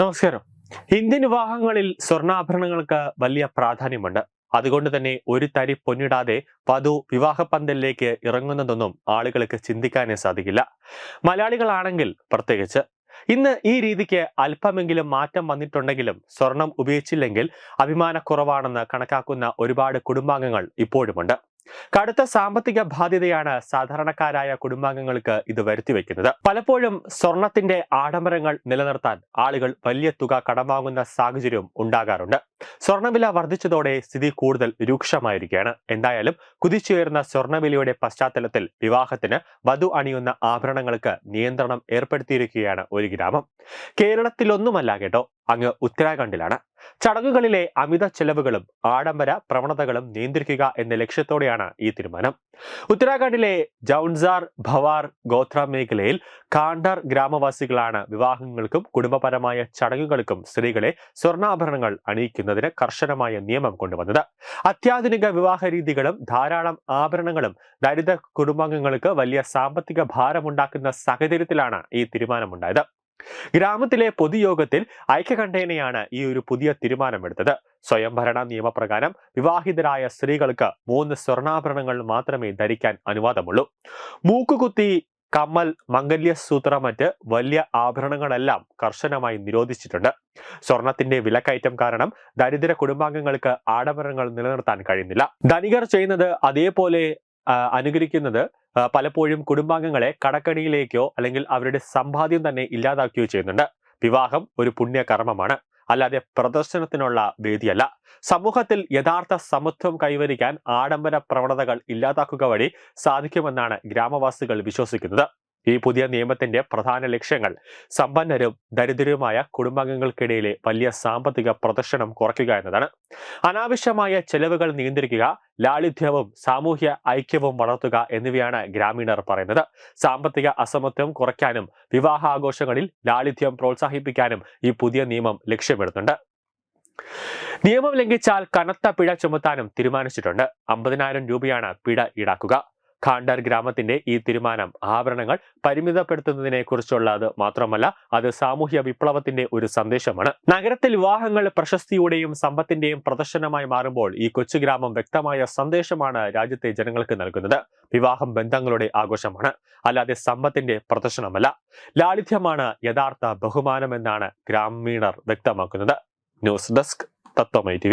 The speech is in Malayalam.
നമസ്കാരം. ഇന്ത്യൻ വിവാഹങ്ങളിൽ സ്വർണാഭരണങ്ങൾക്ക് വലിയ പ്രാധാന്യമുണ്ട്. അതുകൊണ്ട് തന്നെ ഒരു തരി പൊന്നിടാതെ വധു വിവാഹ പന്തലിലേക്ക് ഇറങ്ങുന്നതൊന്നും ആളുകൾക്ക് ചിന്തിക്കാനേ സാധിക്കില്ല. മലയാളികളാണെങ്കിൽ പ്രത്യേകിച്ച്. ഇന്ന് ഈ രീതിക്ക് അല്പമെങ്കിലും മാറ്റം വന്നിട്ടുണ്ടെങ്കിലും സ്വർണം ഉപയോഗിച്ചില്ലെങ്കിൽ അഭിമാനക്കുറവാണെന്ന് കണക്കാക്കുന്ന ഒരുപാട് കുടുംബാംഗങ്ങൾ ഇപ്പോഴുമുണ്ട്. കടുത്ത സാമ്പത്തിക ബാധ്യതയാണ് സാധാരണക്കാരായ കുടുംബാംഗങ്ങൾക്ക് ഇത് വരുത്തിവെക്കുന്നത് പലപ്പോഴും സ്വർണത്തിന്റെ ആഡംബരങ്ങൾ നിലനിർത്താൻ ആളുകൾ വലിയ തുക കടം വാങ്ങുന്ന സാഹചര്യവും ഉണ്ടാകാറുണ്ട്. സ്വർണവില വർദ്ധിച്ചതോടെ സ്ഥിതി കൂടുതൽ രൂക്ഷമായിരിക്കുകയാണ്. എന്തായാലും കുതിച്ചുയർന്ന സ്വർണവിലയുടെ പശ്ചാത്തലത്തിൽ വിവാഹത്തിന് വധു അണിയുന്ന ആഭരണങ്ങൾക്ക് നിയന്ത്രണം ഏർപ്പെടുത്തിയിരിക്കുകയാണ് ഒരു ഗ്രാമം. കേരളത്തിലൊന്നുമല്ല കേട്ടോ അങ്ങ് ഉത്തരാഖണ്ഡിലാണ്. ചടങ്ങുകളിലെ അമിത ചെലവുകളും ആഡംബര പ്രവണതകളും നിയന്ത്രിക്കുക എന്ന ലക്ഷ്യത്തോടെയാണ് ഈ തീരുമാനം. ഉത്തരാഖണ്ഡിലെ ജൗൺസാർ ഭവാർ ഗോത്ര മേഖലയിൽ കാണ്ടർ ഗ്രാമവാസികളാണ് വിവാഹങ്ങൾക്കും കുടുംബപരമായ ചടങ്ങുകൾക്കും സ്ത്രീകളെ സ്വർണാഭരണങ്ങൾ അണിയിക്കുന്നതിന് കർശനമായ നിയമം കൊണ്ടുവന്നത്. അത്യാധുനിക വിവാഹ രീതികളും ധാരാളം ആഭരണങ്ങളും ദരിദ്ര കുടുംബാംഗങ്ങൾക്ക് വലിയ സാമ്പത്തിക ഭാരമുണ്ടാക്കുന്ന സാഹചര്യത്തിലാണ് ഈ തീരുമാനമുണ്ടായത്. ഗ്രാമത്തിലെ പൊതുയോഗത്തിൽ ഐക്യകണ്ഠേനയാണ് ഈ ഒരു പുതിയ തീരുമാനമെടുത്തത്. സ്വയംഭരണ നിയമപ്രകാരം വിവാഹിതരായ സ്ത്രീകൾക്ക് മൂന്ന് സ്വർണാഭരണങ്ങൾ മാത്രമേ ധരിക്കാൻ അനുവാദമുള്ളൂ. മൂക്കുകുത്തി കമ്മൽ മംഗല്യസൂത്ര മറ്റ് വലിയ ആഭരണങ്ങളെല്ലാം കർശനമായി നിരോധിച്ചിട്ടുണ്ട്. സ്വർണത്തിന്റെ വിലക്കയറ്റം കാരണം ദരിദ്ര കുടുംബാംഗങ്ങൾക്ക് ആഡംബരങ്ങൾ നിലനിർത്താൻ കഴിയുന്നില്ല. ധനികർ ചെയ്യുന്നത് അതേപോലെ അനുകരിക്കുന്നത് പലപ്പോഴും കുടുംബാംഗങ്ങളെ കടക്കണിയിലേക്കോ അല്ലെങ്കിൽ അവരുടെ സമ്പാദ്യം തന്നെ ഇല്ലാതാക്കുകയോ ചെയ്യുന്നുണ്ട്. വിവാഹം ഒരു പുണ്യകർമ്മമാണ് അല്ലാതെ പ്രദർശനത്തിനുള്ള വേദിയല്ല. സമൂഹത്തിൽ യഥാർത്ഥ സമത്വം കൈവരിക്കാൻ ആഡംബര പ്രവണതകൾ ഇല്ലാതാക്കുക വഴി സാധിക്കുമെന്നാണ് ഗ്രാമവാസികൾ വിശ്വസിക്കുന്നത്. ഈ പുതിയ നിയമത്തിന്റെ പ്രധാന ലക്ഷ്യങ്ങൾ. സമ്പന്നരും ദരിദ്രരുമായ കുടുംബാംഗങ്ങൾക്കിടയിലെ വലിയ സാമ്പത്തിക പ്രദർശനം കുറയ്ക്കുക എന്നതാണ്. അനാവശ്യമായ ചെലവുകൾ നിയന്ത്രിക്കുക ലാളിത്യവും സാമൂഹ്യ ഐക്യവും വളർത്തുക എന്നിവയാണ് ഗ്രാമീണർ പറയുന്നത്. സാമ്പത്തിക അസമത്വം കുറയ്ക്കാനും വിവാഹാഘോഷങ്ങളിൽ ലാളിത്യം പ്രോത്സാഹിപ്പിക്കാനും ഈ പുതിയ നിയമം ലക്ഷ്യമിടുന്നുണ്ട്. നിയമം ലംഘിച്ചാൽ കനത്ത പിഴ ചുമത്താനും തീരുമാനിച്ചിട്ടുണ്ട്. അമ്പതിനായിരം രൂപയാണ് പിഴ ഈടാക്കുക. ഖാണ്ടർ ഗ്രാമത്തിന്റെ ഈ തീരുമാനം ആഭരണങ്ങൾ പരിമിതപ്പെടുത്തുന്നതിനെ കുറിച്ചുള്ളത് മാത്രമല്ല അത് സാമൂഹ്യ വിപ്ലവത്തിന്റെ ഒരു സന്ദേശമാണ്. നഗരത്തിൽ വിവാഹങ്ങൾ പ്രശസ്തിയുടെയും സമ്പത്തിന്റെയും പ്രദർശനമായി മാറുമ്പോൾ ഈ കൊച്ചു ഗ്രാമം വ്യക്തമായ സന്ദേശമാണ് രാജ്യത്തെ ജനങ്ങൾക്ക് നൽകുന്നത്. വിവാഹം ബന്ധങ്ങളുടെ ആഘോഷമാണ് അല്ലാതെ സമ്പത്തിന്റെ പ്രദർശനമല്ല. ലാളിത്യമാണ് യഥാർത്ഥ ബഹുമാനമെന്നാണ് ഗ്രാമീണർ വ്യക്തമാക്കുന്നത്. ന്യൂസ് ഡെസ്ക് തത്വമൈ ടി